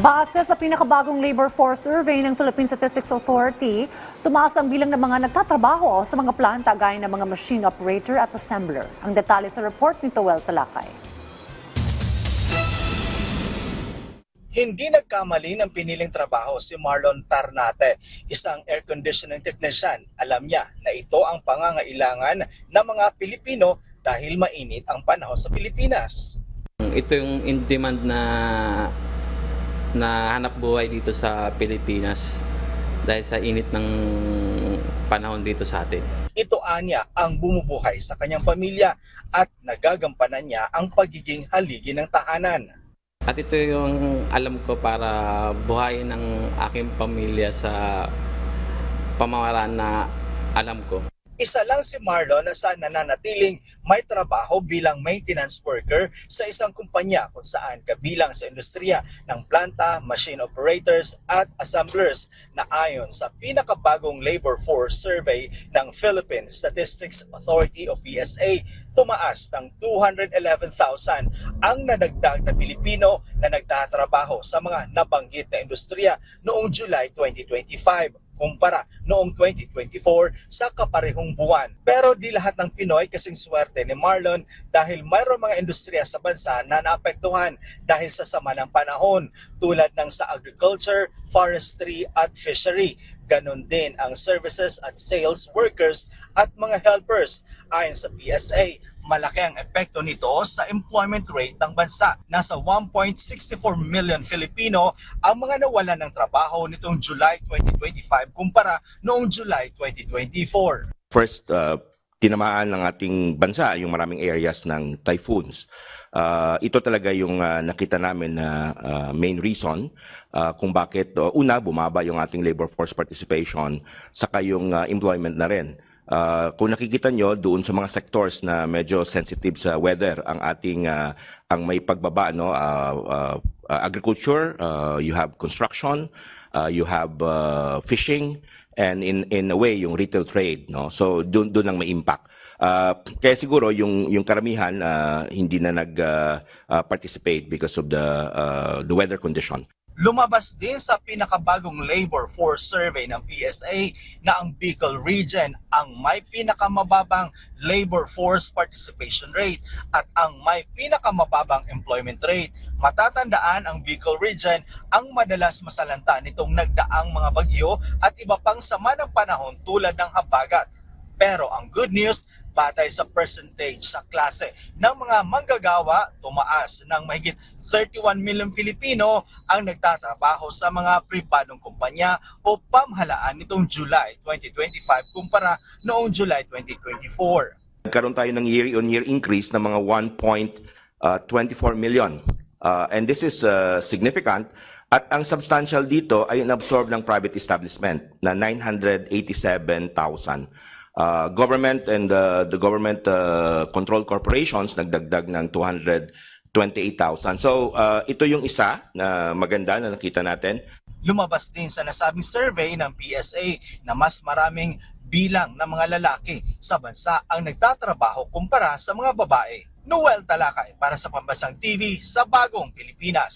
Base sa pinakabagong labor force survey ng Philippine Statistics Authority, tumaas ang bilang ng mga nagtatrabaho sa mga planta gaya ng mga machine operator at assembler. Ang detalye sa report ni Toel Talakay. Hindi nagkamali ng piniling trabaho si Marlon Tarnate, isang air conditioning technician. Alam niya na ito ang pangangailangan ng mga Pilipino dahil mainit ang panahon sa Pilipinas. Ito yung in demand na na hanap buhay dito sa Pilipinas dahil sa init ng panahon dito sa atin. Ito anya ang bumubuhay sa kanyang pamilya at nagagampanan niya ang pagiging haligi ng tahanan. At ito yung alam ko para buhayin ng aking pamilya sa pamamaraan na alam ko. Isa lang si Marlon na sa nananatiling may trabaho bilang maintenance worker sa isang kumpanya kung saan kabilang sa industriya ng planta, machine operators at assemblers na ayon sa pinakabagong labor force survey ng Philippine Statistics Authority o PSA, tumaas ng 211,000 ang nadagdag na Pilipino na nagtatrabaho sa mga nabanggit na industriya noong July 2025 kumpara noong 2024 sa kaparehong buwan. Pero di lahat ng Pinoy kasing swerte ni Marlon dahil mayroong mga industriya sa bansa na naapektuhan dahil sa sama ng panahon tulad ng sa agriculture, forestry at fishery. Ganon din ang services at sales workers at mga helpers. Ayon sa PSA, malaki ang epekto nito sa employment rate ng bansa. Nasa 1.64 million Filipino ang mga nawalan ng trabaho nitong July 2025 kumpara noong July 2024. First, uh, tinamaan ng ating bansa yung maraming areas ng typhoons. Uh, ito talaga yung uh, nakita namin na uh, main reason uh, kung bakit uh, una bumaba yung ating labor force participation saka yung uh, employment na rin. Uh, kung nakikita nyo doon sa mga sectors na medyo sensitive sa weather ang ating uh, ang may pagbaba no uh, uh, agriculture, uh, you have construction, uh, you have uh, fishing and in in a way yung retail trade no? So doon doon ang may impact Uh, kaya siguro yung yung karamihan uh, hindi na nag uh, uh, participate because of the uh, the weather condition Lumabas din sa pinakabagong labor force survey ng PSA na ang Bicol region ang may pinakamababang labor force participation rate at ang may pinakamababang employment rate. Matatandaan ang Bicol region ang madalas masalanta nitong nagdaang mga bagyo at iba pang sama ng panahon tulad ng habagat. Pero ang good news, batay sa percentage sa klase ng mga manggagawa, tumaas ng mahigit 31 million Pilipino ang nagtatrabaho sa mga pribadong kumpanya o pamahalaan nitong July 2025 kumpara noong July 2024. nagkaroon tayo ng year-on-year increase ng mga 1.24 million. Uh, and this is uh, significant. At ang substantial dito ay inabsorb ng private establishment na 987,000. Uh, government and uh, the government uh, controlled corporations nagdagdag ng 228,000. So uh, ito yung isa na maganda na nakita natin. Lumabas din sa nasabing survey ng PSA na mas maraming bilang ng mga lalaki sa bansa ang nagtatrabaho kumpara sa mga babae. Noel Talakay para sa Pambasang TV sa Bagong Pilipinas.